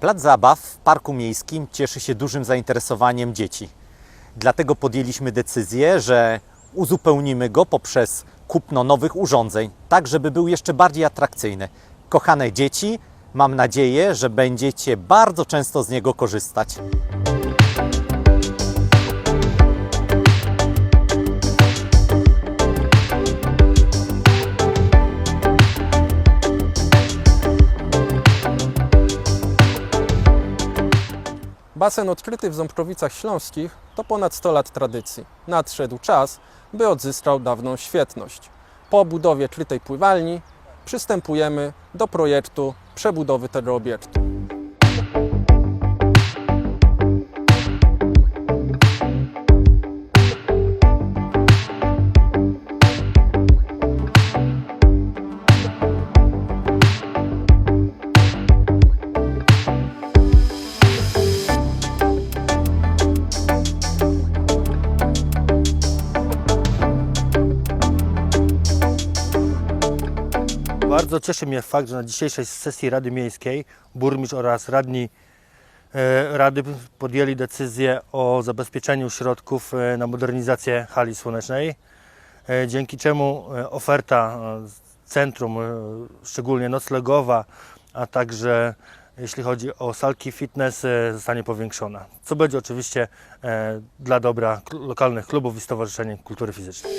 Plac zabaw w Parku Miejskim cieszy się dużym zainteresowaniem dzieci. Dlatego podjęliśmy decyzję, że uzupełnimy go poprzez kupno nowych urządzeń, tak żeby był jeszcze bardziej atrakcyjny. Kochane dzieci, mam nadzieję, że będziecie bardzo często z niego korzystać. Basen odkryty w Ząbkowicach Śląskich to ponad 100 lat tradycji. Nadszedł czas, by odzyskał dawną świetność. Po budowie krytej pływalni przystępujemy do projektu przebudowy tego obiektu. Bardzo cieszy mnie fakt, że na dzisiejszej sesji Rady Miejskiej burmistrz oraz radni e, Rady podjęli decyzję o zabezpieczeniu środków e, na modernizację hali słonecznej, e, dzięki czemu oferta centrum, szczególnie noclegowa, a także jeśli chodzi o salki fitness, zostanie powiększona. Co będzie oczywiście dla dobra lokalnych klubów i stowarzyszeń kultury fizycznej.